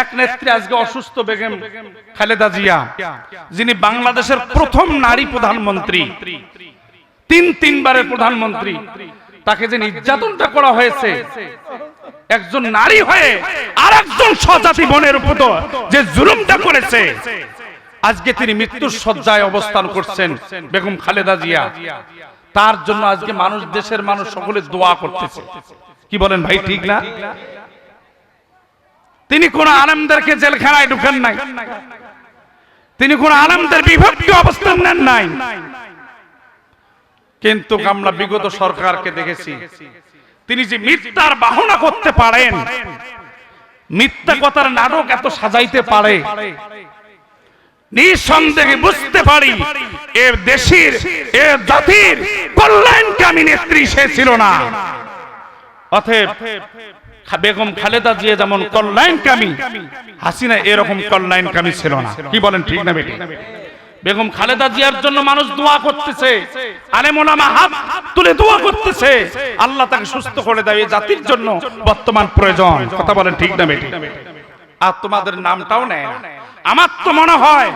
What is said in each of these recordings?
এক নেত্রী আজকে অসুস্থ বেগম খালেদা জিয়া, যিনি বাংলাদেশের প্রথম নারী প্রধানমন্ত্রী। তিন তিনবারের প্রধানমন্ত্রী। তাকে যে নির্যাতনটা করা হয়েছে, একজন নারী হয়ে আর একজন স্বজাতি বোনের উপর যে জুলুমটা করেছে, আজকে তিনি মৃত্যুর শয্যায় অবস্থান করছেন বেগম খালেদা জিয়া। তার জন্য আজকে মানুষ, দেশের মানুষ সকলে দোয়া করতেছে। কি বলেন ভাই, ঠিক না? তিনি কোন আলেমদেরকে জেলখানায় ঢুকেন নাই। তিনি কোন আলেমদের বিভক্তি অবস্থান নেন নাই। কিন্তু আমরা বিগত সরকারকে দেখেছি, তিনি যে মিথ্যার বাহনা করতে পারেন, মিথ্যা কথার নাটক এত সাজাইতে পারে, নিঃসন্দেহে বুঝতে পারি এ দেশের, এ জাতির কল্যাণকামী নেত্রী সে ছিল না। খা- বেগম খালেদা জিয়া যেমন কল্যাণকামী, হাসিনা এরকম কল্যাণকামী ছিল না। কি বলেন ঠিক না বেটি বেগম খালেদা জিয়ার জন্য মানুষ দোয়া করতেছে আলেমোলামা হাত তুলে দোয়া করতেছে, আল্লাহ তাকে সুস্থ করে দেয় এই জাতির জন্য বর্তমান প্রয়োজন। কথা বলেন ঠিক না বেটি আর তোমাদের নামটাও নেয় আমার তো মনে হয়,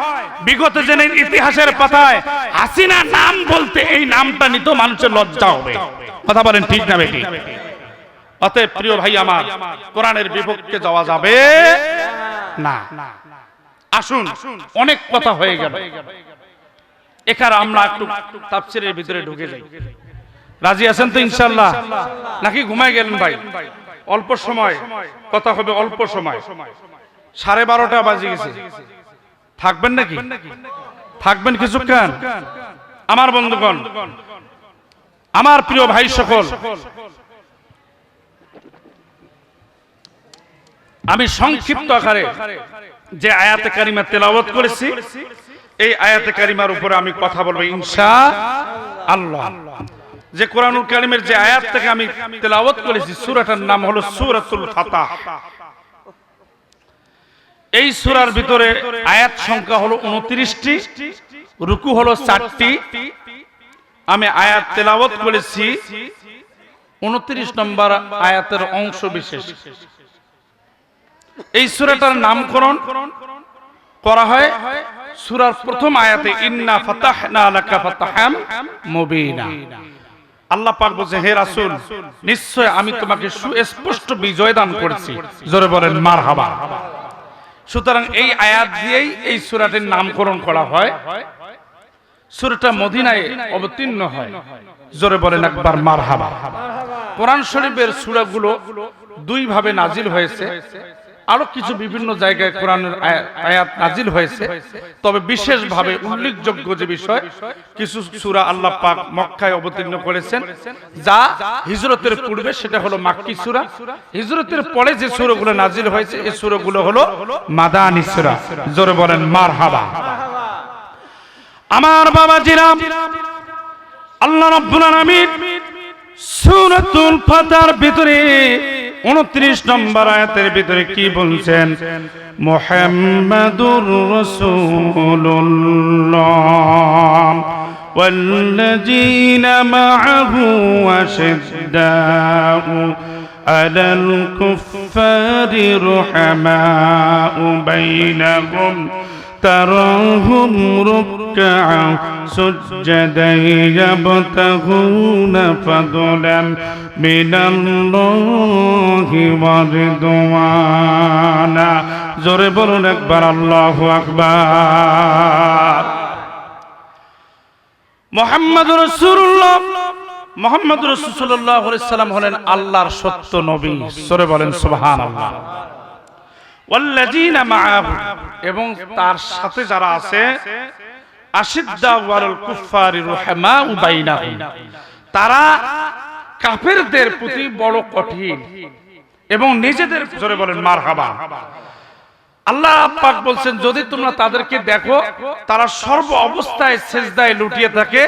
বিগত দিনের ইতিহাসের পাতায় হাসিনা নাম বলতে এই নামটা নিত মানুষের লজ্জা হবে। কথা বলেন ঠিক না বেটি অতএব প্রিয় ভাই আমার, কোরআনের বিপক্ষে যাওয়া যাবে না। আসুন, অনেক কথা হয়ে গেল। এখানে আমরা একটু তাফসিরের ভিতরে ঢুকে যাই। রাজি আছেন তো ইনশাল্লাহ নাকি ঘুমাই গেলেন ভাই? অল্প সময়, কথা হবে অল্প সময়। সাড়ে বারোটা বাজে গেছে। থাকবেন নাকি? থাকবেন কিছুক্ষণ? আমার বন্ধুগণ, আমার প্রিয় ভাই সকল আমি সংক্ষিপ্ত আকারে যে আয়াতে কারিমা তেলাওয়াত করেছি, এই আয়াতে কারিমার উপরে আমি কথা বলব ইনশা আল্লাহ। যে কোরআনুল কারিমের যে আয়াত থেকে আমি তেলাওয়াত করেছি, সূরাটার নাম হলো সূরাতুল ফাতাহ। এই সূরার ভিতরে আয়াত সংখ্যা হলো 29টি রুকু হলো 4টি আমি আয়াত তেলাওয়াত করেছি 29 নম্বর আয়াতের অংশ বিশেষ। এই সুরাটার নামকরণ করা হয় সূরার প্রথম আয়াতে, ইন্না ফাতাহনা ফাতাহাম মুবিনা। আল্লাহ পাক বলছে, হে রাসূল, নিশ্চয় আমি তোমাকে সুস্পষ্ট বিজয় দান করেছি। জোরে বলেন, মারহাবা। সুতরাং এই আয়াত দিয়েই এই সূরাটির নামকরণ করা হয়। সূরাটা মদিনায় অবতীর্ণ হয়। জোরে বলেন একবার, মারহাবা। কোরআন শরীফের সূরাগুলো দুই ভাবে নাজিল হয়েছে। আরও কিছু বিভিন্ন জায়গায় কোরআনের আয়াত নাজিল হয়েছে। তবে বিশেষভাবে উল্লেখযোগ্য যে বিষয় কিছু সূরা আল্লাহ পাক মক্কায় অবতীর্ণ করেছেন। যা হিজরতের পূর্বে সেটা হলো মাক্কি সূরা। হিজরতের পরে যে সূরাগুলো নাজিল হয়েছে এই সূরাগুলো হলো মাদানী সূরা। জোরে বলেন মারহাবা। আমার বাবা জিরাম আল্লাহ রাব্বুল আলামিন সূরাতুল ফাতার ভিতরে 29 নম্বর আয়াতের ভিতরে কি বলছেন মুহাম্মাদুর রাসূলুল্লাহ والذين معه أشداء على الكفار رحماء بينهم تراهم ركعا سجدا يبتغون فضلا من الله ورضوانا জোরে বলুন একবার আল্লাহু আকবার মোহাম্মদ রসুল্লাহ মোহাম্মদ রসুল্লাহ সাল্লাম হলেন আল্লাহর সত্য নবী সরে বলেন সুবহান আল্লাহ ওয়াল্লাযীনা মাআহু এবং তার সাথে যারা আছে তারা কাফেরদের প্রতি বড় কঠিন এবং নিজেদের জোরে বলেন মার হাবা আল্লাহ পাক বলছেন, যদি তোমরা তাদেরকে দেখো, তারা সর্ব অবস্থায় সেজদায় লুটিয়ে থাকে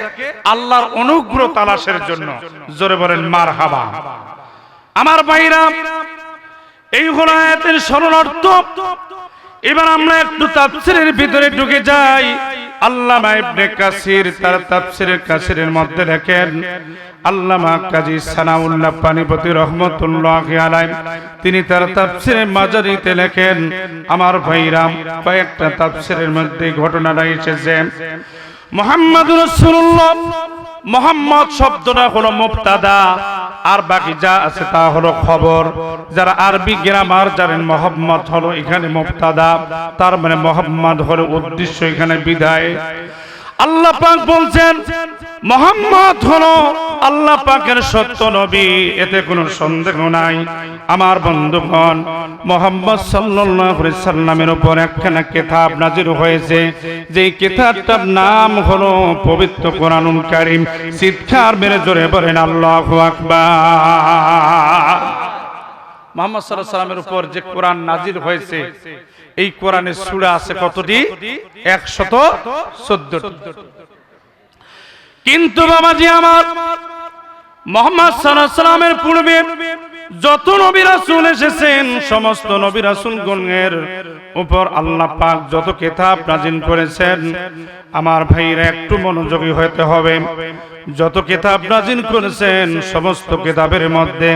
আল্লাহর অনুগ্রহ তালাশের জন্য। জোরে বলেন মার হাবা আমার ভাইরা এই হলো আয়াতের শরণার্থ। এবার আমরা একটু তাফসিরের ভিতরে ঢুকে যাই। আল্লামা ইবনে কাসির তার তাফসিরের কাসিরের মধ্যে দেখেন, আল্লামা কাজী সানাউল্লাহ পানিপতি রহমতুল্লাহ আলাই তিনি তার তাফসিরে মাজারিতে লেখেন, আমার ভাইরাম কয়েকটা তাফসিরের মধ্যে ঘটনাটা এসেছে মোহাম্মদ রসুল্লাহ মোহাম্মদ শব্দটা হলো মুক্তাদা আর বাকি যা আছে তা হলো খবর। যারা আরবি গ্রামার জানেন মোহাম্মদ হলো এখানে মুক্তাদা তার মানে মোহাম্মদ হলো উদ্দেশ্য এখানে বিদায়। আল্লাহ পাক বলছেন মোহাম্মদ হলো আল্লাহ পাকের সত্য নবী, এতে কোনো সন্দেহ নাই। আমার বন্ধুগণ, মোহাম্মদ সাল্লামের উপর একখানা কেতাব নাজির হয়েছে। যে কিতাবটার নাম হলো পবিত্র কোরআনুল কারীম। চিৎকার মেরে জোরে বলেন, আল্লাহু আকবার। মোহাম্মদ সাল্লামের উপর যে কোরআন নাজির হয়েছে, এই কোরআনের সূরা আছে কতটি? একশত চোদ্দটি। কিন্তু বাবাজি আমার, মোহাম্মদ সাল্লামের পূর্বে যত নবী রাসূল এসেছেন, সমস্ত নবী রাসূল গণের উপর আল্লাহ পাক যত কেতাব নাজিল করেছেন, আমার ভাইরা একটু মনোযোগী হতে হবে। যত কেতাব নাজিল করেছেন, সমস্ত কেতাবের মধ্যে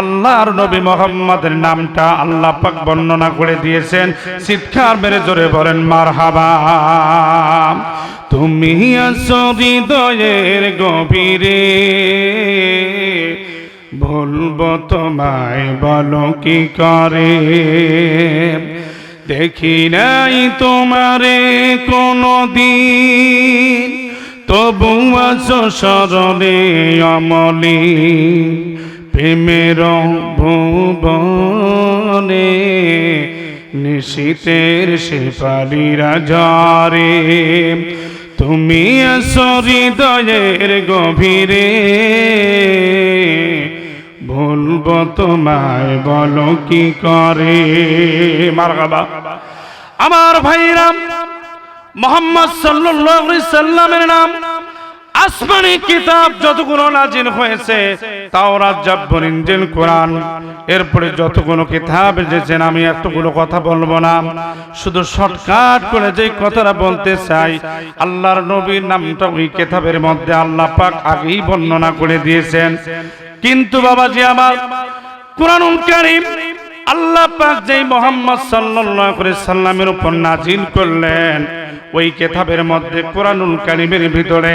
আল্লাহর নবী মোহাম্মদের নামটা আল্লাহ পাক বর্ণনা করে দিয়েছেন। চিৎকার মেরে জোরে বলেন, মারহাবা। তুমি আছো হৃদয়ের গভীরে। বলব তোমায় বলো কি করে? দেখি নাই তোমারে কোনো দিন তবু আছো স্মরণে অমলি। প্রেমের ভুবনে নিশীতের শেফালিরা ঝরে তুমি হৃদয়ের গভীরে। ভুলব তোমায় বলো কি করে? মারহাবা। আমার ভাইরাম মোহাম্মদ সাল্লামের নাম আসমানি কিতাব যতগুলো নাজিল হয়েছে, তাওরাত জাব্বুর ইনজিল, কোরআন। এরপরে যতগুলো কিতাব এসেছেন আমি এতগুলো কথা বলব না। শুধু শর্টকাট করে যে কথাটা বলতে চাই, আল্লাহর নবীর নামটা ওই কিতাবের মধ্যে আল্লাহ পাক আগেই বর্ণনা করে দিয়েছেন। কিন্তু বাবাজি আমার, কোরআনুল কারীম আল্লাহ পাক যেই মোহাম্মদ সাল্লাল্লাহু আলাইহি সাল্লামের উপর নাজিল করলেন ওই কেতাবের মধ্যে কোরআনুল কারিমের ভিতরে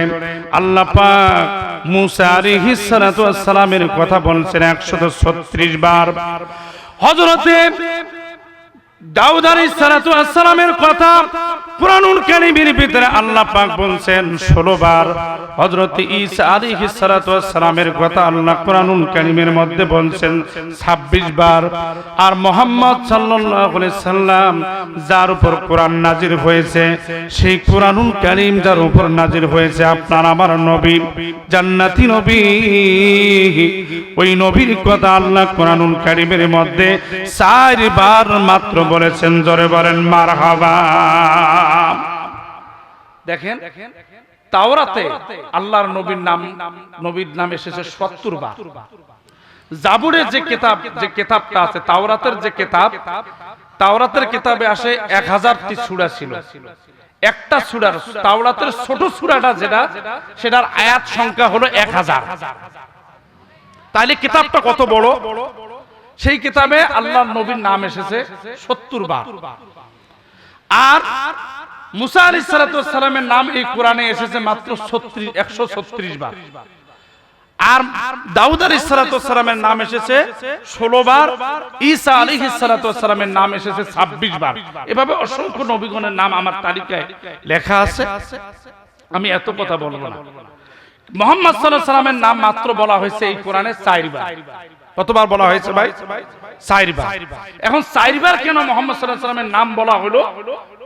আল্লাহ পাক মুসা আলাইহিস সালাতু ওয়াস সালামের কথা বলছেন 136 বার। হযরতে দাউদ আলাইহিস সালাতু ওয়াস কথা কোরআনুল কারীমের ভিতরে আল্লাহ পাক বলছেন 16 বার হযরত ঈসা আলাইহিস সালাতু ওয়াস কথা আল্লাহ কোরআনুল কারীমের মধ্যে বলছেন 26 বার। আর মুহাম্মদ সাল্লাল্লাহু আলাইহি সাল্লাম যার উপর কোরআন নাজির হয়েছে, সেই যার উপর নাজির হয়েছে আপনার আমার নবী, জান্নাতি নবী। ওই নবীর কথা আল্লাহ কোরআনুল কারীমের মধ্যে চারবার মাত্র বলেছেন, জোরে বলেন, মারহাবা। দেখেন, তাওরাতে আল্লাহর নবীর নাম নবীর নাম এসেছে সত্তর বার। জাবুরের যে কিতাব, যে কিতাবটা আছে, তাওরাতের যে কিতাব, তাওরাতের কিতাবে আসে এক হাজারটি সূরা ছিল। একটা সূরার, তাওরাতের ছোট সূরাটা যেটা, সেটার আয়াত সংখ্যা হলো এক হাজার তাহলে কিতাবটা কত বড়? সেই কিতাবে আল্লাহর নবীর নাম এসেছে সত্তর বার আর মুসা আলী সালামের নাম এই কোরআনে এসেছে মাত্র একশো ছত্রিশ বার। আর দাউদ আলী সালামের নাম এসেছে ষোলো বার, ঈসা আলী সালামের নাম এসেছে ছাব্বিশ বার। এভাবে অসংখ্য নবীগণের নাম আমার তালিকায় লেখা আছে। আমি এত কথা বলব না। মোহাম্মদ সাল্লাহ সাল্লামের নাম মাত্র বলা হয়েছে এই কোরআনে চারবার। কতবার বলা হয়েছে ভাই? চারবার। এখন চারবার কেন মোহাম্মদ সাল্লাহ সাল্লামের নাম বলা হলো?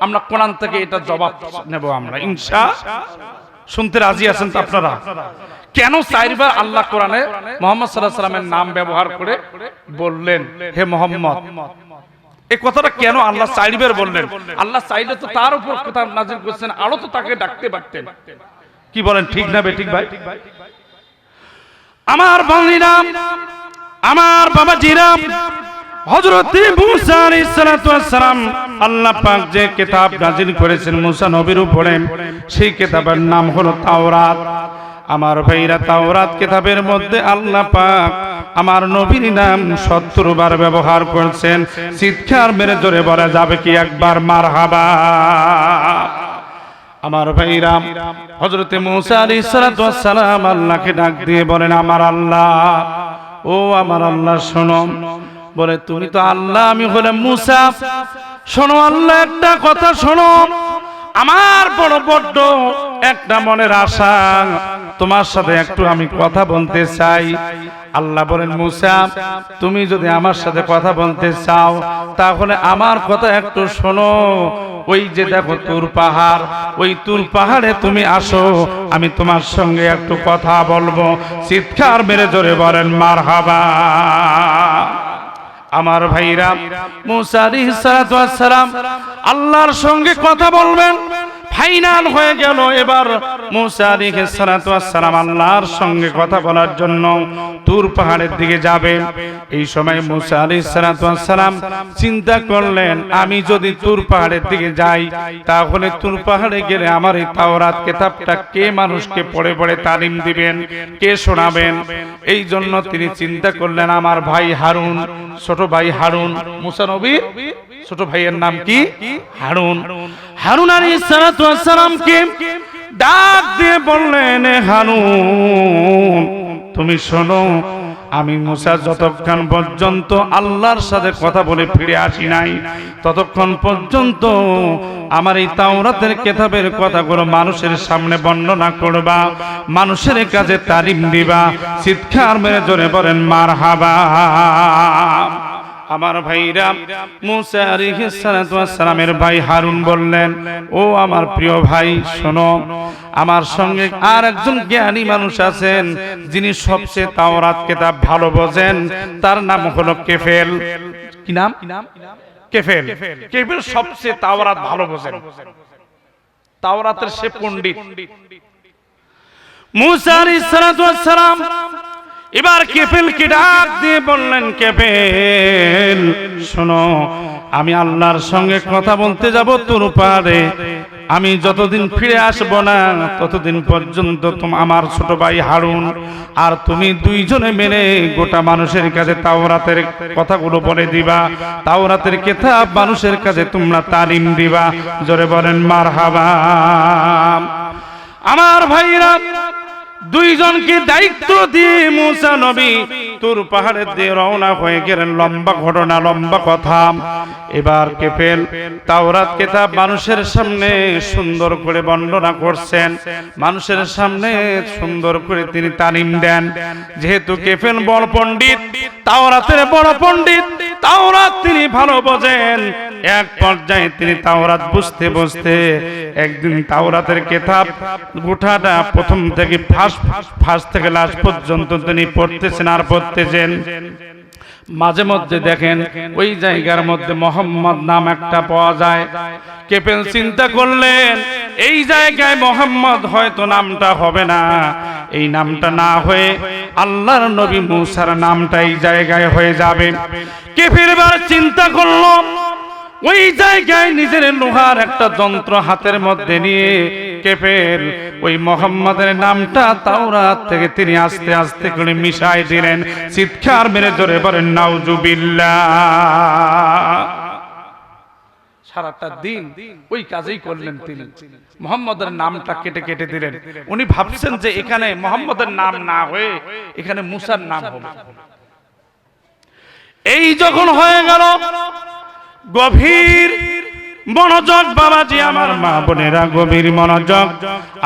আমরা কোরআন থেকে এটা জবাব নেব আমরা, ইনশা শুনতে রাজি আছেন তো আপনারা? কেন চারবার আল্লাহ কোরআনে মোহাম্মদ সাল্লাহ সাল্লামের নাম ব্যবহার করে বললেন, হে মোহাম্মদ এই কথাটা কেন আল্লাহ চাইবার বললেন? আল্লাহ চাইলে তো তার উপর কথা নাজির করছেন, আরও তো তাকে ডাকতে পারতেন। কি বলেন, ঠিক না বে, ঠিক ভাই? আমার বন্ধুরা আমার বাবা সালাতু ওয়াস সালাম আল্লাহ পাক যে কিতাব নাযিল করেছেন মুসা নবীর উপরে, সেই কিতাবের নাম হলো তাওরাত। আমার ভাইরা তাওরাত কিতাবের মধ্যে আল্লাহ পাক আমার নবীর নাম সত্তর বার ব্যবহার করছেন। চিৎকার মেরে জোরে বলা, যাবে কি একবার? মার হাবা আমার ভাইরা হজরতে মুসা ওয়াস সালাম আল্লাহকে ডাক দিয়ে বলেন, আমার আল্লাহ ও আমার আল্লাহ, শোনো। বলে, তুমি তো আল্লাহ, আমি হলাম মুসা। শোনো আল্লাহ, একটা কথা শোনো। আমার বড় বড্ড একটা মনের আশা। তোমার সাথে একটু আমি কথা বলতে চাই। আল্লাহ বলেন, মুসা, তুমি যদি আমার সাথে কথা বলতে চাও, তাহলে আমার কথা একটু শোনো। ওই যে দেখো তুর পাহাড়, ওই তুর পাহাড়ে তুমি আসো, আমি তোমার সঙ্গে একটু কথা বলব। চিৎকার মেরে জোরে বলেন মার হাবা আমার ভাইরা মুসারি সালাম, আল্লাহর সঙ্গে কথা বলবেন ফাইনাল হয়ে গেল এবার মুসা সালাম আল্লাহর সঙ্গে কথা বলার জন্য তুর পাহাড়ের দিকে যাবেন এই সময় মুসা আলী সালাম চিন্তা করলেন, আমি যদি তুর পাহাড়ের দিকে যাই, তাহলে তুর পাহাড়ে গেলে আমার এই তাওরাত কেতাবটা কে মানুষকে পড়ে পড়ে তালিম দিবেন, কে শোনাবেন? এই জন্য তিনি চিন্তা করলেন, আমার ভাই হারুন, ছোট ভাই হারুন, মুসা নবীর ছোট ভাইয়ের নাম কি? হারুন। হারুন। আলী সালামকে ডাক দিয়ে বললেন "এ হারুন তুমি শোনো আমি মুসা যতক্ষণ পর্যন্ত আল্লাহর সাথে কথা বলে ফিরে আসি নাই ততক্ষণ পর্যন্ত আমার এই তাওরাতের কেতাবের কথাগুলো মানুষের সামনে বর্ণনা করবা মানুষের কাছে তালিম দিবা চিৎকার মেরে জোরে বলেন মার হাবা আমার ভাইরা মুসা সালামের ভাই হারুন বললেন, ও আমার প্রিয় ভাই, শোনো, আমার সঙ্গে আর একজন জ্ঞানী মানুষ আছেন যিনি সবচেয়ে তাওরাত কিতাব ভালো বোঝেন, তার নাম হলো কেফেল। কি নাম? কেফেল। কেফেল সবচেয়ে তাওরাত ভালো বোঝেন। তাওরাতের সে পণ্ডিত। মুসা আলাইহিস সালাম এবার কেফেলকে ডাক দিয়ে বললেন, কেফেল, শোনো, আমি আল্লাহর সঙ্গে কথা বলতে যাব তোর পারে আমি যতদিন ফিরে আসব না, ততদিন পর্যন্ত আমার ছোট ভাই হারুন আর তুমি দুইজনে মেনে গোটা মানুষের কাছে তাওরাতের কথাগুলো বলে দিবা। তাওরাতের কেতাব মানুষের কাছে তোমরা তালিম দিবা। জোরে বলেন মার আমার ভাইরা দুইজনকে দায়িত্ব দিয়ে মুসা নবী তোর পাহাড়ের দিয়ে রওনা হয়ে গেলেন। লম্বা ঘটনা, লম্বা কথা। এবার কেফেল, তাওরাত কেতাব মানুষের সামনে সুন্দর করে বর্ণনা করছেন। মানুষের সামনে সুন্দর করে তিনি তালিম দেন। যেহেতু কেফেল বড় পণ্ডিত, তাওরাতের বড় পণ্ডিত, তাওরাত তিনি ভালো বোঝেন। এক পর্যায়ে তিনি তাওরাত বুঝতে বুঝতে একদিন তাওরাতের কেতাব গোটাটা প্রথম থেকে ফার্স্ট ফার্স্ট থেকে লাস্ট পর্যন্ত তিনি পড়তেছেন আর পড়তেছেন। মাঝে মধ্যে দেখেন ওই জায়গার মধ্যে মোহাম্মদ নাম একটা পাওয়া যায়। কেপেল চিন্তা করলেন, এই জায়গায় মোহাম্মদ হয়তো নামটা হবে না। এই নামটা না হয়ে আল্লাহর নবী মুসার নামটা এই জায়গায় হয়ে যাবে। কেফির এবার চিন্তা করল ওই জায়গায় নিজের লোহার একটা যন্ত্র হাতের মধ্যে নিয়ে কেফের ওই মোহাম্মদের নামটা তাওরাত থেকে তিনি আস্তে আস্তে করে মিশাই দিলেন। চিৎকার মেরে ধরে বলেন, নাউজুবিল্লাহ। সারাটা দিন ওই কাজেই করলেন তিনি। মোহাম্মদের নামটা কেটে কেটে দিলেন। উনি ভাবছেন যে এখানে মোহাম্মদের নাম না হয়ে এখানে মুসার নাম হবে। এই যখন হয়ে গেল গভীর মনোযোগ বাবাজি, আমার মা বোনেরা, গভীর মনোযোগ।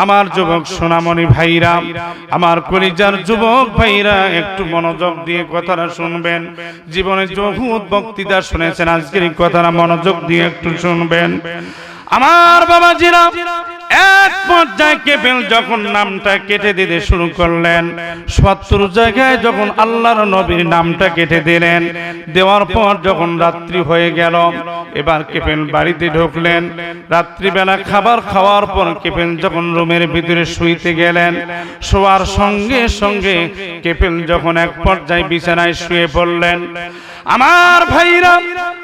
আমার যুবক সোনামণি ভাইরা, আমার কলিজার যুবক ভাইরা, একটু মনোযোগ দিয়ে কথাটা শুনবেন। জীবনে বহুত বক্তৃতা শুনেছেন, আজকের কথা কথাটা মনোযোগ দিয়ে একটু শুনবেন। আমার বাবাজিরা এক পর্যায়ে কেপেল যখন নামটা কেটে দিতে শুরু করলেন, সত্তর জায়গায় যখন আল্লাহর নবীর নামটা কেটে দিলেন, দেওয়ার পর যখন রাত্রি হয়ে গেল, এবার কেপেল বাড়িতে ঢুকলেন। রাত্রিবেলা খাবার খাওয়ার পর কেপেল যখন রুমের ভিতরে শুইতে গেলেন, শোয়ার সঙ্গে সঙ্গে কেপেল যখন এক পর্যায়ে বিছানায় শুয়ে পড়লেন। আমার ভাইরা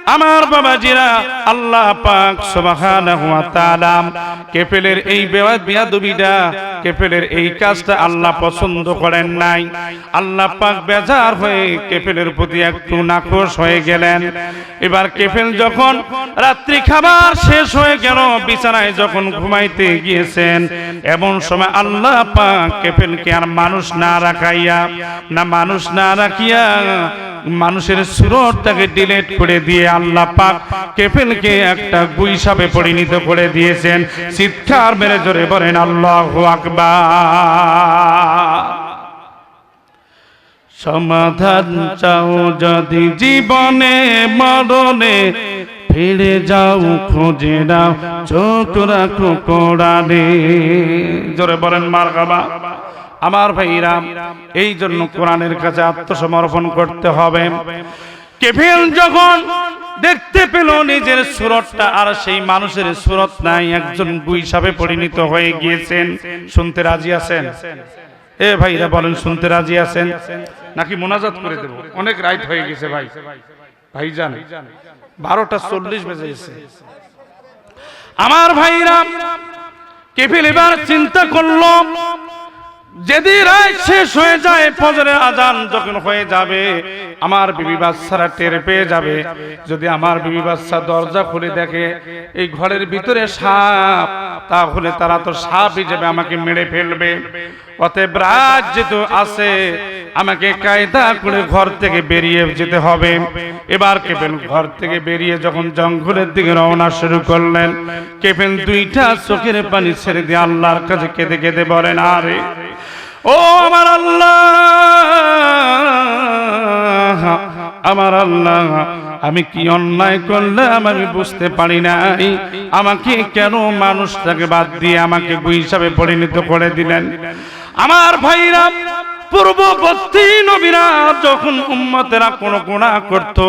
আমার বাবাজিরা আল্লাহ পাক সুবহানাহু ওয়া তাআলা কেপেলের এই বেয়া- বেয়াদবিটা, কেফেলের এই কাজটা আল্লাহ পছন্দ করেন নাই। আল্লাহ পাক বেজার হয়ে কেফেলের প্রতি একটু নাকশ হয়ে গেলেন। এবার কেফেল যখন রাত্রি খাবার শেষ হয়ে গেল, বিছানায় যখন ঘুমাইতে গিয়েছেন, এমন সময় আল্লাহ পাক কেফেলকে আর মানুষ না রাখাইয়া না মানুষ না রাখিয়া মানুষের সুরতটাকে ডিলেট করে দিয়ে আল্লাহ পাক কেফেলকে একটা গুইসাবে পরিণত করে দিয়েছেন। চিৎকার মেরে জোরে বলেন, আল্লাহ আকবার। সমাধান চাও যদি জীবনে, মরণে, ফিরে যাও, খুঁজে নাও, চোখ রাখো কোরআনে। জোরে বলেন মার বাবা আমার ভাইরা এই জন্য কোরআনের কাছে আত্মসমর্পণ করতে হবে। কেফেল যখন দেখতে পেল নিজের সুরতটা, আর সেই মানুষের সুরত নাই, একজন গুইসাবে পরিণত হয়ে গিয়েছেন। শুনতে রাজি আছেন? এ ভাইরা বলেন, শুনতে রাজি আছেন? নাকি মোনাজাত করে দেব? অনেক রাইট হয়ে গেছে ভাই। ভাইজান, বারোটা চল্লিশ বেজে গেছে। আমার ভাইরা, কেফিল এবার চিন্তা করল যেদিন রাত শেষ হয়ে যায়, ফজরের আজান যখন হয়ে যাবে, আমার বিবি বাচ্চারা টের পেয়ে যাবে। যদি আমার বিবি বাচ্চা দরজা খুলে দেখে, এই ঘরের ভিতরে সাপ, তাহলে তারা তো সাপ হিসেবে আমাকে মেরে ফেলবে। অতএব রাত যেহেতু আছে, আমাকে কায়দা করে ঘর থেকে বেরিয়ে যেতে হবে। এবার কেপেন ঘর থেকে বেরিয়ে যখন জঙ্গলের দিকে রওনা শুরু করলেন কেপেন দুইটা চোখের পানি ছেড়ে দিয়ে আল্লাহর কাছে কেঁদে কেঁদে বলেন, আরে ও আমার আল্লাহ আমার আল্লাহ, আমি কি অন্যায় করলে আমি বুঝতে পারি নাই? আমাকে কেন মানুষটাকে বাদ দিয়ে আমাকে হিসাবে পরিণত করে দিলেন? আমার ভাইরা পূর্ববর্তী নবীরা যখন উম্মতেরা কোন গুনাহ করত,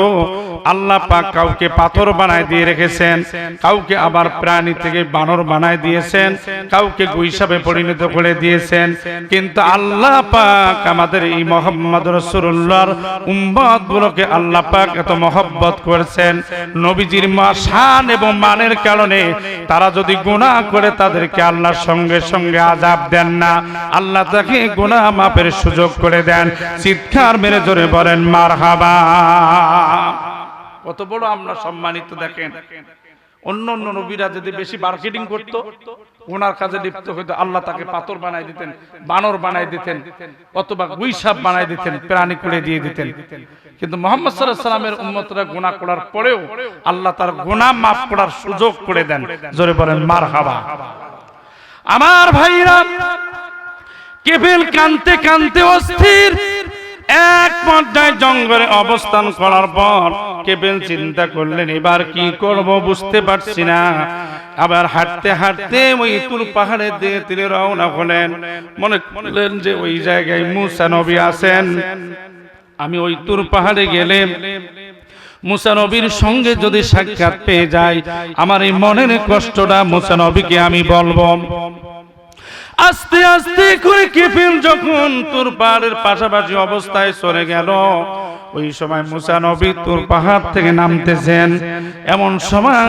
আল্লাহ পাক কাউকে পাথর বানায় দিয়ে রেখেছেন, কাউকে আবার প্রাণী থেকে বানর বানায় দিয়েছেন, কাউকে গুইসাবে পরিণত করে দিয়েছেন। কিন্তু আল্লাহ পাক আমাদের এই মোহাম্মদ রসুল্লাহর উম্মত গুলোকে আল্লাহ পাক এত মহব্বত করেছেন। নবীজির মা শান এবং মানের কারণে তারা যদি গুনাহ করে, তাদেরকে আল্লাহর সঙ্গে সঙ্গে আজাব দেন না। আল্লাহ তাকে গুনাহ মাপের সুযোগ করে দেন। চিৎকার মেরে জোরে বলেন মার হাবা কত বড় আমরা সম্মানিত দেখেন। অন্য অন্য নবীরা যদি বেশি মার্কেটিং করত, ওনার কাজে লিপ্ত হইতো, আল্লাহ তাকে পাথর বানাই দিতেন, বানর বানাই দিতেন, অথবা গুইসাপ বানাই দিতেন, প্রাণী করে দিয়ে দিতেন। কিন্তু মোহাম্মদ সাল্লামের উন্মতরা গুণা করার পরেও আল্লাহ তার গুণা মাফ করার সুযোগ করে দেন। জোরে বলেন মার হাবা আমার ভাইরা কেবল কানতে কানতে অস্থির। এক পর্যায়ে জঙ্গলে অবস্থান করার পর কেবেল চিন্তা করলেন, এবার কি করব বুঝতে পারছি না। আবার হাঁটতে হাঁটতে ওই তুল পাহাড়ের দিকে তিনি রওনা হলেন। মনে করলেন যে ওই জায়গায় মুসা নবী আছেন। আমি ওই তুর পাহাড়ে গেলে মুসা নবীর সঙ্গে যদি সাক্ষাৎ পেয়ে যাই, আমার এই মনের কষ্টটা মুসা নবীকে আমি বলব। আস্তে আস্তে করে কেফিল যখন তোর পাহাড়ের পাশাপাশি অবস্থায় সরে গেল, ওই সময় মুসা নবী তোর পাহাড় থেকে নামতেছেন। এমন সময়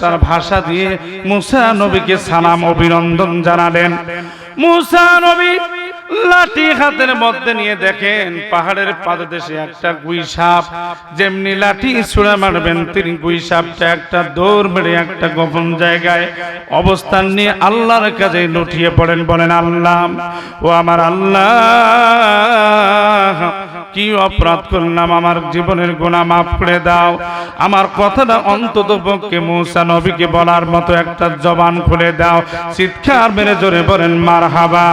তার ভাষা দিয়ে মুসা নবীকে সালাম, অভিনন্দন জানালেন। মুসা নবী লাঠি হাতের মধ্যে নিয়ে দেখেন পাহাড়ের পাদদেশে একটা গুই সাপ যেমনি লাঠি ছুড়ে মারবেন, তিনি গুই সাপটা একটা দৌড় মেরে একটা গোপন জায়গায় অবস্থান নিয়ে আল্লাহর কাছে লুটিয়ে পড়েন, বলেন, আল্লাহ, ও আমার আল্লাহ কি অপরাধ করলাম? আমার জীবনের গুণা মাফ করে দাও। আমার কথাটা অন্তত পক্ষে মৌসা নবীকে বলার মতো একটা জবান খুলে দাও। চিৎকার মেরে জোরে বলেন মার হাবা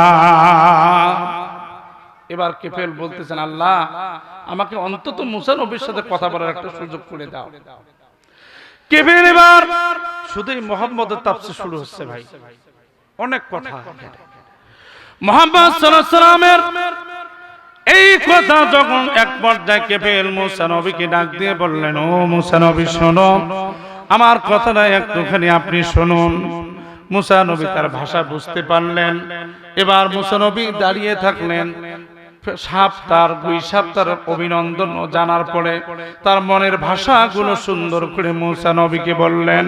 এবার কেফেল বলতেছেন, আল্লাহ, আমাকে অন্তত মুসা নবীর সাথে কথা বলার একটা সুযোগ করে দাও। কেফেল এবার? শুধুই মোহাম্মদের তাপসে শুরু হচ্ছে ভাই। অনেক কথা। মোহাম্মদ সাল্লাল্লাহু আলাইহি সাল্লামের এই কথা যখন এক পর্যায়ে কেফেল মুসা নবীকে ডাক দিয়ে বললেন, ও মুসা নবী, শোনো, আমার কথাটা একটুখানি আপনি শুনুন। মুসা নবী তার ভাষা বুঝতে পারলেন। এবার মুসা নবী দাঁড়িয়ে থাকলেন। সাপ তার গুই সাপ তার অভিনন্দন জানার পরে তার মনের ভাষাগুলো সুন্দর করে মুসা নবীকে বললেন।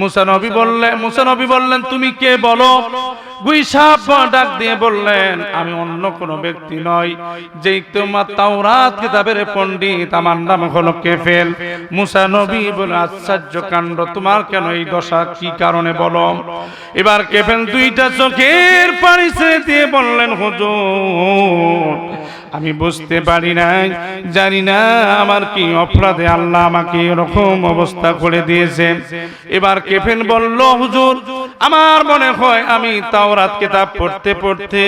মুসা নবী বললেন মুসা নবী বললেন, তুমি কে বলো? দিয়ে বললেন, আমি অন্য কোনো ব্যক্তি যেই তোমার কিতাবের বলে, আশ্চর্য কাণ্ড, তোমার কেন এই দশা? কি কারণে বলো? এবার কেফেল দুইটা চোখের পানি ছেড়ে দিয়ে বললেন, হুজুর, আমি বুঝতে পারি নাই, জানি না আমার কি অপরাধে আল্লাহ আমাকে এরকম অবস্থা করে দিয়েছে। এবার কেফেল বলল, হুজুর আমার মনে হয় আমি তাওরাত কিতাব পড়তে পড়তে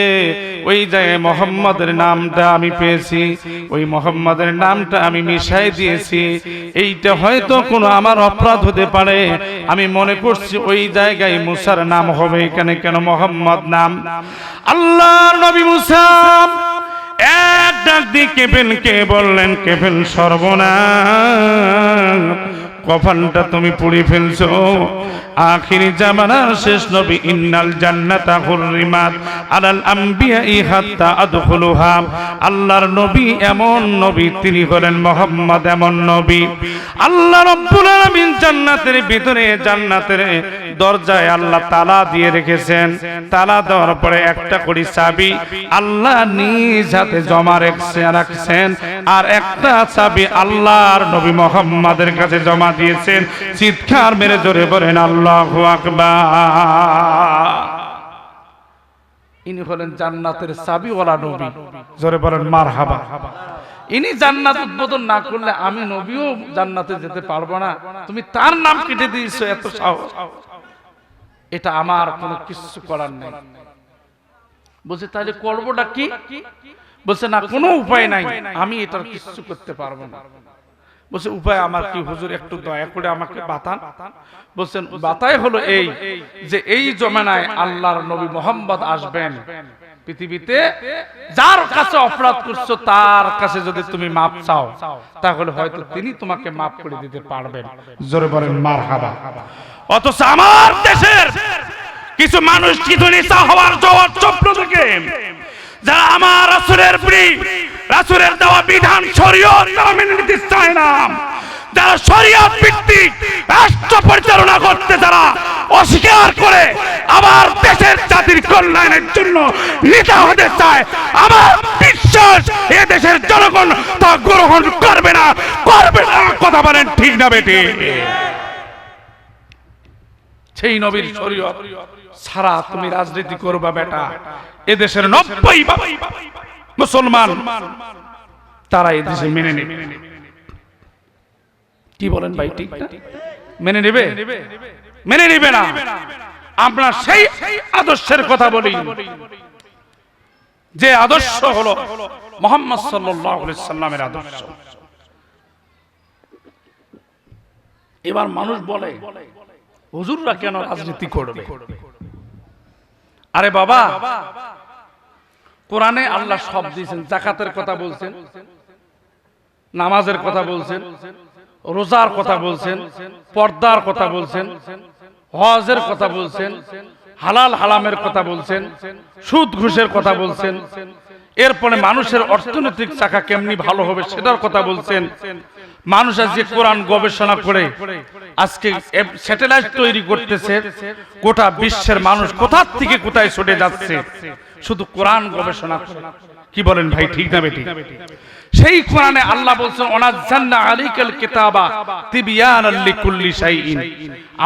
ওই জায়গায় মোহাম্মদের নামটা আমি পেয়েছি, ওই মোহাম্মদের নামটা আমি মিশাই দিয়েছি। এইটা হয়তো কোনো আমার অপরাধ হতে পারে। আমি মনে করছি ওই জায়গায় মুসার নাম হবে, এখানে কেন মোহাম্মদ নাম? আল্লাহ নবী মুসা এক ডাক দিয়ে কেফেল কে বললেন কেফেল সর্বনাশ। কফনটা তুমি পুড়ে ফেলছো। আখিরি জামানার শেষ নবী, ইন্নাল জান্নাতা হুররিমাত আলাল আম্বিয়া হাত্তা আদখুলুহা। আল্লাহর নবী এমন নবী, তিনি হলেন মোহাম্মদ এমন নবী। আল্লাহ রাব্বুল আলামিন জান্নাতের ভিতরে জান্নাতের দরজায় আল্লাহ তালা দিয়ে রেখেছেন। তালা দেওয়ার পরে একটা করে চাবি আল্লাহ নিজ হাতে জমা রাখছেন। আর একটা চাবি আল্লাহর নবী মোহাম্মদের কাছে জমা দিয়েছেন। চিৎকার মেরে জোরে বলেন আল্লাহ আকবার। ইনি হলেন জান্নাতের চাবিওয়ালা নবী। জোরে বলেন মার হাবা ইনি জান্নাত উদ্বোধন না করলে আমি নবীও জান্নাতে যেতে পারব না। তুমি তার নাম কেটে দিয়েছ এত সাহস। এটা আমার কোনো কিছু করার নেই। বলছে তাহলে করবোটা কি? বলছে না কোনো উপায় নাই। আমি এটার কিছু করতে পারব না। বলছে উপায় আমার কি হুজুর একটু দয়া করে আমাকে বাতান বলছেন, বাতাই হলো এই যে এই জমানায় আল্লাহর নবী মোহাম্মদ আসবেন। পৃথিবীতে যার কাছে অপরাধ করছ, তার কাছে যদি তুমি মাপ চাও, তাহলে হয়তো তিনি তোমাকে মাপ করে দিতে পারবেন। জোরে বলেন মার হাবা অথচ আমার দেশের কিছু মানুষ নিশা হওয়ার জবাব স্বপ্ন থেকে, যারা আমার রাসুলের প্রিয় রাসুলের দেওয়া বিধান শরীয়ত তারা মেনে নিতে চায় না। যারা শরীয়ত ভিত্তিক রাষ্ট্র পরিচালনা করতে যারা অস্বীকার করে আমার দেশের জাতির কল্যাণের জন্য নেতা হতে চায়, আমার বিশ্বাস এ দেশের জনগণ তা গ্রহণ করবে না করবে না। কথা বলেন ঠিক না বেটি সেই নবীর শরীয়ত, সারা তুমি রাজনীতি করবা বেটা এদেশের নব্বই মুসলমান, তারা এদেশে মেনে নেবে। কি বলেন ভাই ঠিক? মেনে নেবে? মেনে নেবে না। আমরা সেই আদর্শের কথা বলি। যে আদর্শ হলো মোহাম্মদ সাল্লামের আদর্শ। এবার মানুষ বলে, হুজুররা কেন রাজনীতি করবে? আরে বাবা কোরআনে আল্লাহ সব দিয়েছেন, জাকাতের কথা বলছেন, নামাজের কথা বলছেন, রোজার কথা বলছেন, পর্দার কথা বলছেন, হজের কথা বলছেন, হালাল হালামের কথা বলছেন, সুদ ঘুষের কথা বলছেন, এরপরে মানুষের অর্থনৈতিক চাকা কেমনি ভালো হবে সেটার কথা বলছেন। মানুষ আজকে কোরআন গবেষণা করে, আজকে স্যাটেলাইট তৈরি করতেছে, গোটা বিশ্বের মানুষ কোথার থেকে কোথায় ছুটে যাচ্ছে? শুধু কোরআন গবেষণা করে। কি বলেন ভাই ঠিক না বেটি? সেই কোরআনে আল্লাহ বলছেন অনাজ্জান্না আলাইকাল কিতাবা তিবিয়ানাল লিকুল্লি শাইইন।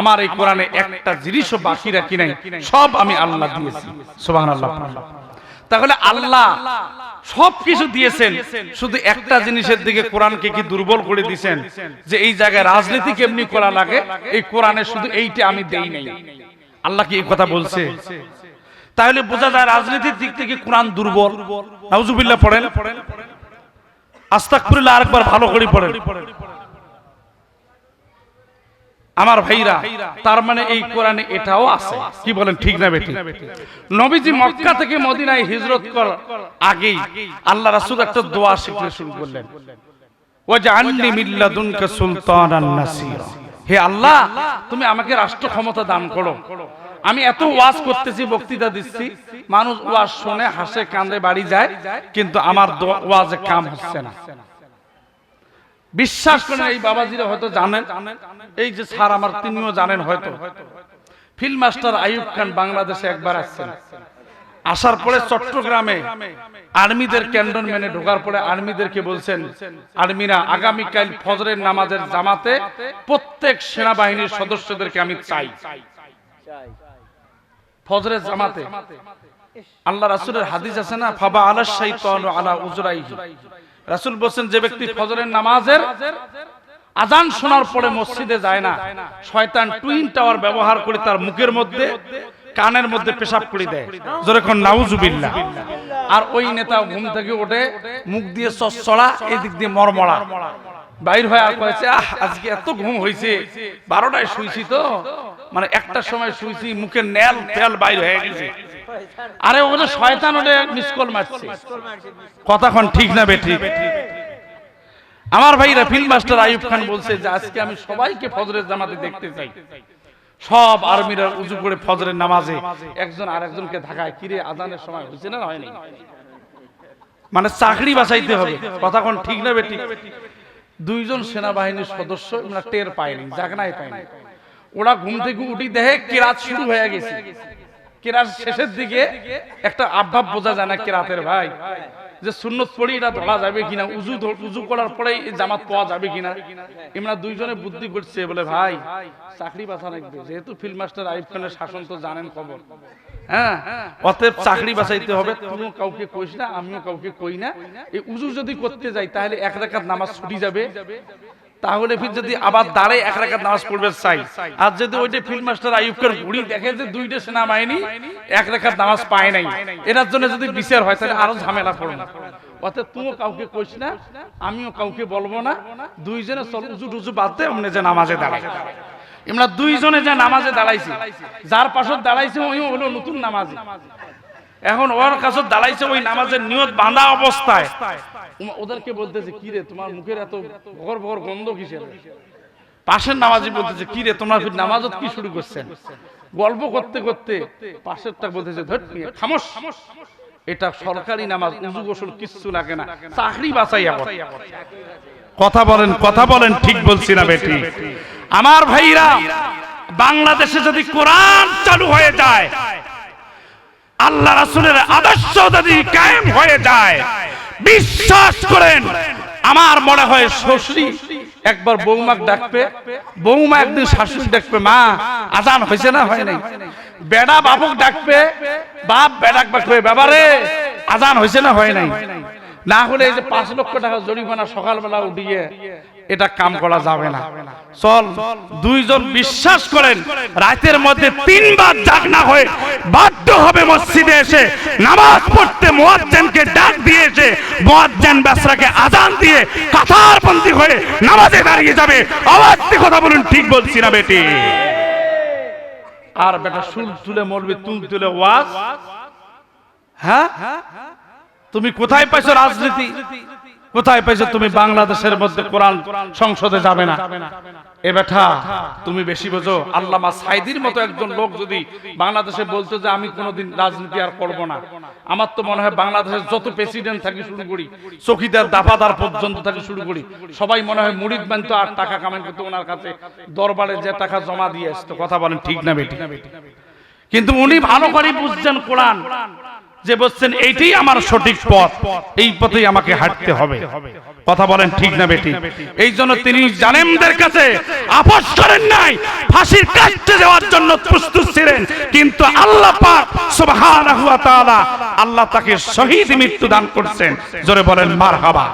আমার এই কোরআনে একটা জিনিসও বাকি রাখি নাই সব আমি আল্লাহ দিয়েছি। সুবহানাল্লাহ। তাহলে আল্লাহ সব কিছু দিয়েছেন শুধু একটা জিনিসের দিকে কোরআনকে কি দুর্বল করে দিয়েছেন? যে এই জায়গায় রাজনীতি কেমনি করা লাগে? এই কোরআনে শুধু এইটা আমি দেই নাই। আল্লাহ কি এই কথা বলছে? তাহলে বোঝা যায় রাজনীতির দিক থেকে কোরআন দুর্বল। নাউজুবিল্লাহ পড়েন। আস্তাকফিরুল্লাহ আরেকবার ভালো করে পড়েন। আমার ভাইরা, তার মানে এই কোরআনে এটাও আছে। কি বলেন, ঠিক না বেটি নবীজি মক্কা থেকে মদিনায় হিজরত কর আগেই আল্লাহ রাসূল একটা দোয়া শিখতে শুরু করলেন। ওয়াজআলনি মিল্লাদুনকা সুলতানান নাসিরা। হে আল্লাহ, তুমি আমাকে রাষ্ট্র ক্ষমতা দান করো। আমি এত ওয়াজ করতেছি বক্তৃতা দিচ্ছি। মানুষ ওয়াজ শুনে হাসে কান্দে বাড়ি যায় কিন্তু আমার ওয়াজে কাম হচ্ছে না। বিশ্বাস করেন এই বাবাজিরা হয়তো জানেন। এই যে স্যার আমার তিনিও জানেন হয়তো। ফিল্ড মাস্টার আইয়ুব খান বাংলাদেশে একবার আসছেন। আসার পরে চট্টগ্রামে আর্মিদের ক্যান্টনমেন্টে ঢোকার পরে আর্মিদেরকে বলছেন আর্মিরা আগামীকাল ফজরের নামাজের জামাতে প্রত্যেক সেনাবাহিনীর সদস্যদেরকে আমি চাই। চাই চাই। ফজরের জামাতে। আল্লাহ রাসূলের হাদিস আছে না, ফাবা আলা শাইতানু আলা উজরাইহি। রাসূল বলেন যে ব্যক্তি ফজরের নামাজের আজান শোনার পরে মসজিদে যায় না, শয়তান টুইন টাওয়ার ব্যবহার করে তার মুখের মধ্যে, কানের মধ্যে পেশাব করে দেয়। যেরকম নাউজুবিল্লাহ। আর ওই নেতা ঘুম থেকে ওঠে মুখ দিয়ে চড়া এদিক দিয়ে মরমড়া বাইর হয়ে আর কয়েছে, আহ, আজকে এত ঘুম হয়েছে বারোটায় শুইছি তো। মানে একটা সময় শুইছি মুখে নেল ফেল বাইর হয়ে গেছে। আরে ওটা শয়তান ওটা মিস কল মারছে। কথাক্ষণ ঠিক না বেটি আমার ভাইরা ফিল্ড মাস্টার আইয়ুব খান বলছে যে, আজকে আমি সবাইকে ফজরের জামাতে দেখতে চাই। সব আর্মিরা উজু করে ফজরের নামাজে। একজন আরেকজনকে ধাকায় কিরে আজানের সময় হয়েছে না হয়নি মানে চাকরি বাঁচাইতে হবে। কথাক্ষণ ঠিক না বেটি দুইজন সেনাবাহিনীর সদস্য ওনারা টের পায়নি জাগনাই পায়নি। ওরা ঘুম থেকে উঠি দেখে কেরাত শুরু হয়ে গেছে। কেরাত শেষের দিকে একটা আভাব বোঝা যায় না কেরাতের ভাই। যে সুন্নত পড়ি এটা ধরা যাবে কিনা, উজু উজু করার পরে জামাত পাওয়া যাবে কিনা। এমরা দুইজনে বুদ্ধি করছে, বলে, ভাই, চাকরি বাসা লাগবে। যেহেতু ফিল্ড মাস্টার আইফ খানের শাসন তো জানেন খবর। হ্যাঁ অতএব চাকরি বাঁচাইতে হবে। কাউকে কইস না, আমিও কাউকে কই না। এই উজু যদি করতে যাই, তাহলে এক রেখার নামাজ ছুটি যাবে। তাহলে ফির যদি আবার দাঁড়ায় এক রাকাত নামাজ পড়বে চাই আর যদি ওইটা ফিল্ড মাস্টার আইয়ুবকার বুড়ি দেখে যে দুইটা সেনাবাহিনী এক রাকাত নামাজ পায় নাই। এটার জন্য যদি বিচার হয় তাহলে আরও ঝামেলা পড়বে। অর্থাৎ তুমিও কাউকে কইস না আমিও কাউকে বলব না দুইজনে উজু টুজু বাদ দে অমনে যে নামাজে দাঁড়াই আমরা দুইজনে যে নামাজে দাঁড়াইছি যার পাশত দাঁড়াইছে ওই হলো নতুন নামাজি। এখন ওর কাছে দাঁড়াইছে ওই নামাজের নিয়ত বাঁধা অবস্থায়। ওদেরকে বলতেছে, কি রে, তোমার মুখের এত ভগর ভগর গন্ধ কিসের? পাশের নামাজি বলতেছে, কি রে, তোমার নামাজত কি শুরু করছেন? গল্প করতে করতে পাশেরটা বলতেছে এটা সরকারি নামাজ, উজু গোসল কিচ্ছু লাগে না। চাকরি বাঁচাইয়া কথা বলেন কথা বলেন, ঠিক বলছি না বেটি। আমার ভাইরা, বাংলাদেশে যদি কোরআন চালু হয়ে যায়, আল্লাহ রাসূলের আদর্শ যদি কায়েম হয়ে যায় বিশ্বাস করেন। আমার মনে হয় শশী একবার বৌমাক ডাকবে, বৌমা একদিন শাশুড়ি ডাকবে, মা, আজান হয়েছে না? হয় নাই। বেড়া বাবুক ডাকবে, বাপ বেড়াক ডাকবে বাবারে, আজান হয়েছে না? হয় নাই। না হলে এই যে পাঁচ লক্ষ টাকা জরিমানা সকালবেলা উঠিয়ে এটা কাম করা যাবে না। চল, দুইজন বিশ্বাস করেন, রাতের মধ্যে তিনবার জাগ না হয়ে বাধ্য হবে মসজিদে এসে, নামাজ পড়তে মুয়াজ্জিনকে ডাক দিয়েছে মুয়াজ্জিন বেসরাকে আজান দিয়ে কাতার বন্দী হয়ে নামাজে দাঁড়িয়ে যাবে। আওয়াজ দিয়ে কথা বলুন, ঠিক বলছি না বেটি? আর বেটা সুল তুলে মরবি, তুল তুলে ওয়াজ। হ্যাঁ? তুমি কোথায় পাইছো রাজনীতি? কোথায় পাইছো তুমি বাংলাদেশের মধ্যে কোরআন সংসদে যাবে না? এ বেটা তুমি বেশি বোঝো, আল্লামা সাইদির মতো একজন লোক যদি বাংলাদেশে বলতো যে আমি কোনোদিন রাজনীতি আর করব না। আমার তো মনে হয় বাংলাদেশের যত প্রেসিডেন্ট থাকি শুরু করি, চকিদার দাফাদার পর্যন্ত থাকি শুরু করি, সবাই মনে হয় মুড়িদ মানতো আর টাকা কামাই করতো ওনার কাছে, দরবারে যে টাকা জমা দিয়ে আসতো। কথা বলেন ঠিক না বেটি? কিন্তু উনি ভালো করে বুঝছেন কোরআন। যে বলছেন, এইটাই আমার সঠিক পথ। এই পথেই আমাকে হাঁটতে হবে। কথা বলেন ঠিক না বেটি? এই জন্য তিনি জালেমদের কাছে আপোষ করেন নাই। ফাঁসির কাটতে যাওয়ার জন্য প্রস্তুত ছিলেন। কিন্তু আল্লাহ পাক সুবহানাহু ওয়া তাআলা আল্লাহ তাকে শহীদ মৃত্যু দান করছেন। জোরে বলেন, মারহাবা।